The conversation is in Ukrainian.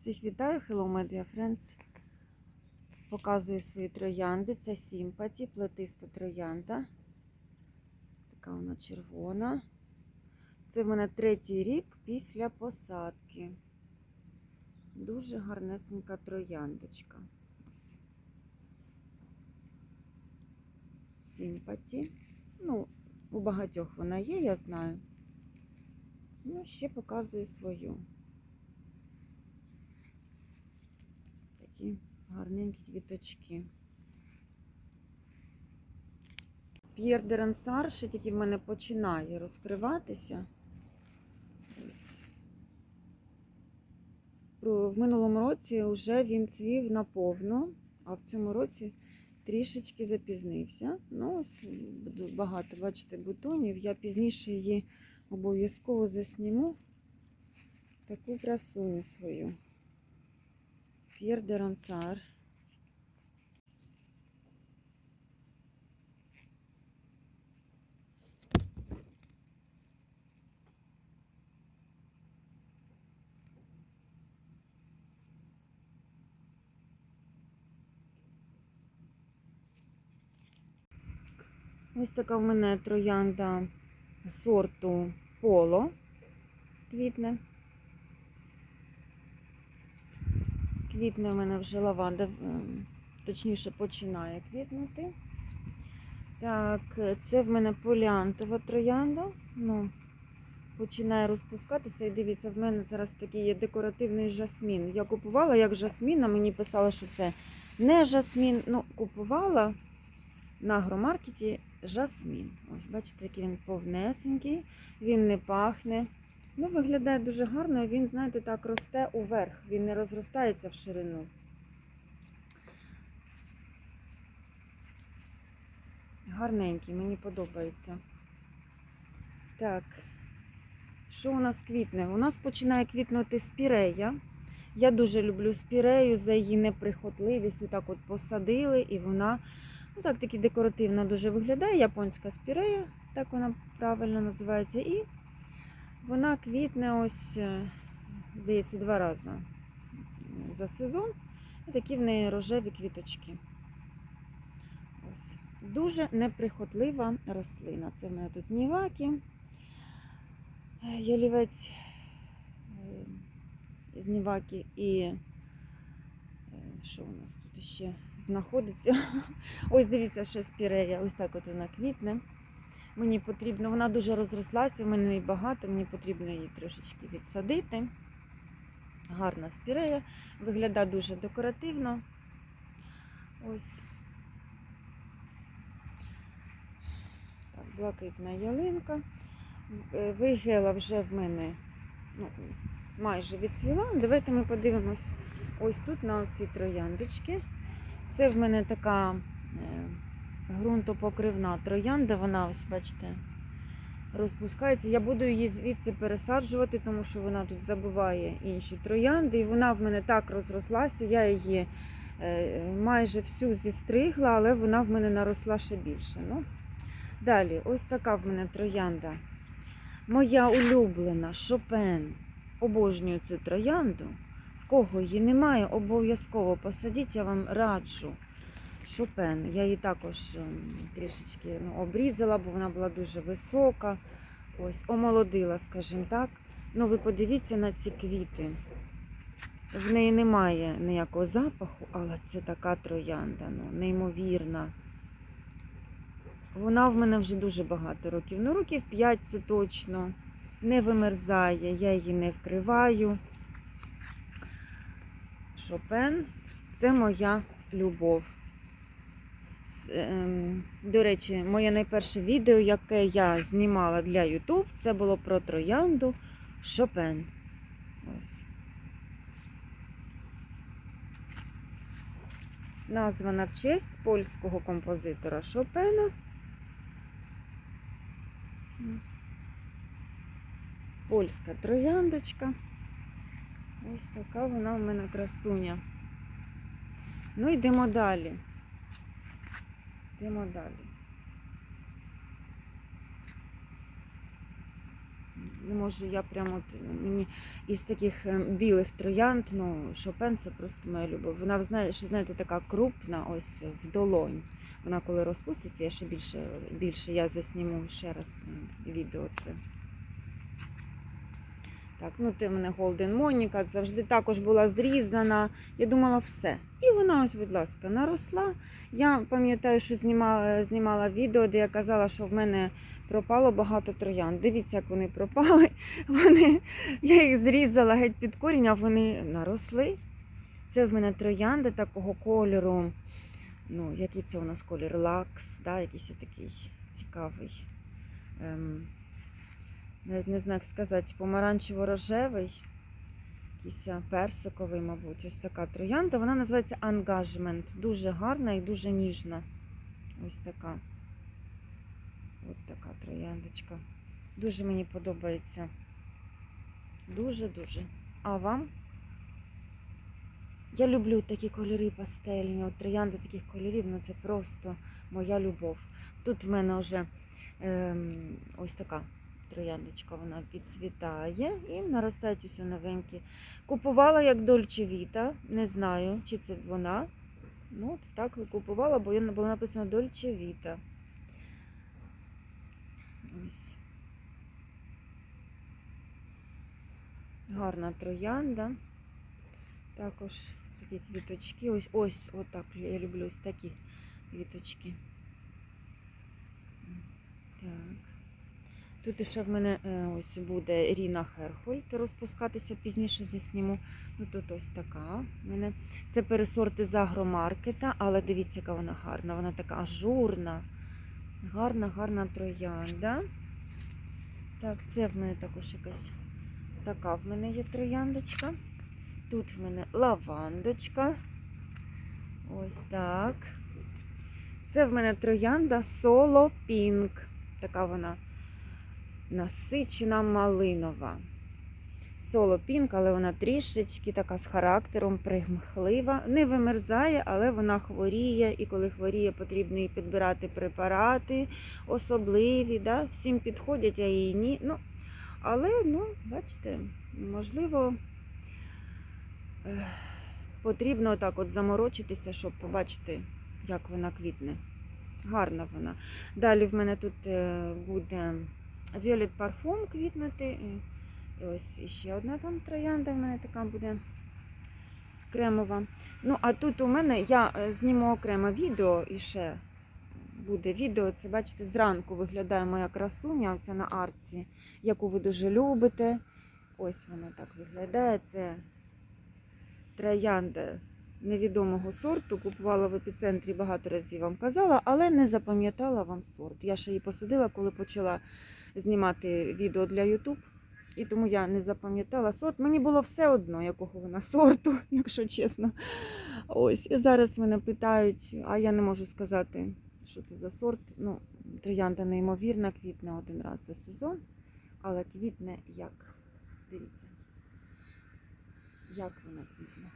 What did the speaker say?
Всіх вітаю, Hello Media Friends. Показую свої троянди. Це Сімпаті, плетиста троянда. Така вона червона. Це в мене третій рік після посадки. Дуже гарнесенька трояндочка. Сімпаті. Ну, у багатьох вона є, я знаю. Ну, ще показую свою. Такі гарненькі квіточки. П'єр де Рансар ще тільки в мене починає розкриватися. В минулому році вже він цвів наповну, а в цьому році трішечки запізнився. Ну, ось багато, бачите, бутонів. Я пізніше її обов'язково засніму таку красуню свою. П'єр де Рансар. Ось така в мене троянда сорту поло квітне. Квітне в мене вже лаванда, ем, точніше починає квітнути. Так, це в мене поліантова троянда. Ну, починає розпускатися. І дивіться, в мене зараз такий є декоративний жасмін. Я купувала як жасмін, а мені писали, що це не жасмін. Ну, купувала на агромаркеті жасмін. Ось, бачите, який він повнесенький, він не пахне. Ну, виглядає дуже гарно, він, знаєте, так росте уверх, він не розростається в ширину. Гарненький, мені подобається. Так, що у нас квітне? У нас починає квітнути спірея. Я дуже люблю спірею за її неприхотливість. Отак от посадили, і вона ну, так таки декоративно дуже виглядає. Японська спірея, так вона правильно називається. І вона квітне ось, е, здається, два рази за сезон. І такі в неї рожеві квіточки. Ось. Дуже неприхотлива рослина. Це в мене тут ніваки, е, ялівець е, з ніваки і що у нас тут ще знаходиться? Ось дивіться, ще спірея. Ось так от вона квітне. Мені потрібно, вона дуже розрослася, в мене її багато, мені потрібно її трошечки відсадити. Гарна спірея, виглядає дуже декоративно. Ось. Так, блакитна ялинка. Е, Вигела вже в мене ну, майже відцвіла. Давайте ми подивимось ось тут на оці трояндочки. Це в мене така. Ґрунтопокривна троянда, вона ось, бачите, розпускається. Я буду її звідси пересаджувати, тому що вона тут забиває інші троянди. І вона в мене так розрослася. Я її е, майже всю зістригла, але вона в мене наросла ще більше. Ну, далі, ось така в мене троянда. Моя улюблена Шопен. Обожнюю цю троянду. В кого її немає, обов'язково посадіть, я вам раджу. Шопен. Я її також ем, трішечки ну, обрізала, бо вона була дуже висока. Ось, омолодила, скажімо так. Ну, ви подивіться на ці квіти. В неї немає ніякого запаху, але це така троянда, ну, неймовірна. Вона в мене вже дуже багато років. Ну, років 5 це точно. Не вимерзає, я її не вкриваю. Шопен це моя любов. Ем, До речі, моє найперше відео, яке я знімала для YouTube, це було про троянду Шопен. Ось. Названа в честь польського композитора Шопена. Польська трояндочка. Ось така вона в мене красуня. Ну, йдемо далі. Йдемо далі. Не можу, я прямо от мені із таких е, білих троянд, ну, Шопен це просто моя любов. Вона, ще, знаєте, така крупна, ось в долонь. Вона коли розпуститься, я ще більше, більше я засніму ще раз е, відео це. Так, ну ти в мене Голден Моніка завжди також була зрізана. Я думала, все. І вона, ось, будь ласка, наросла. Я пам'ятаю, що знімала, знімала відео, де я казала, що в мене пропало багато троян. Дивіться, як вони пропали. Вони, я їх зрізала геть під корінь, а вони наросли. Це в мене троянди такого кольору. Ну, який це у нас колір? Лакс, да, якийсь такий цікавий. Ем, навіть не знаю, як сказати, помаранчево-рожевий, якийсь персиковий, мабуть. Ось така троянда. Вона називається Ангажмент. Дуже гарна і дуже ніжна. Ось така. Ось така трояндочка. Дуже мені подобається. Дуже-дуже. А вам? Я люблю такі кольори пастельні. От троянди таких кольорів, ну це просто моя любов. Тут в мене вже ем, ось така трояндочка, вона підцвітає і наростають усе новенькі. Купувала як Дольче Віта, не знаю, чи це вона. Ну, от так купувала, бо було написано Дольче Віта. Ось. Гарна троянда. Також такі квіточки. Ось ось отак. Я люблю ось такі квіточки. Так. Тут ще в мене е, ось буде Ріна Херхольд розпускатися, пізніше засніму. Ну тут ось така. в мене. Це пересорти з агромаркета, але дивіться, яка вона гарна. Вона така ажурна. Гарна, гарна троянда. Так, це в мене також якась така в мене є трояндочка. Тут в мене лавандочка. Ось так. Це в мене троянда Соло Пінк. Така вона насичена малинова. Соло Пінк, але вона трішечки така з характером примхлива. Не вимерзає, але вона хворіє. І коли хворіє, потрібно їй підбирати препарати особливі. Да? Всім підходять, а їй ні. Ну, але, ну, бачите, можливо, потрібно так от заморочитися, щоб побачити, як вона квітне. Гарна вона. Далі в мене тут е, буде Violet Parfum квітнути. І і ось іще одна там троянда в мене така буде кремова. Ну, а тут у мене я е, зніму окремо відео і ще буде відео. Це, бачите, зранку виглядає моя красуня, оця на арці, яку ви дуже любите. Ось вона так виглядає. Це троянда невідомого сорту. Купувала в епіцентрі багато разів вам казала, але не запам'ятала вам сорт. Я ще її посадила, коли почала знімати відео для YouTube. І тому я не запам'ятала сорт. Мені було все одно, якого вона сорту, якщо чесно. Ось. І зараз мене питають, а я не можу сказати, що це за сорт. Ну, троянда неймовірна, квітне один раз за сезон, але квітне як. Дивіться. Як вона квітне.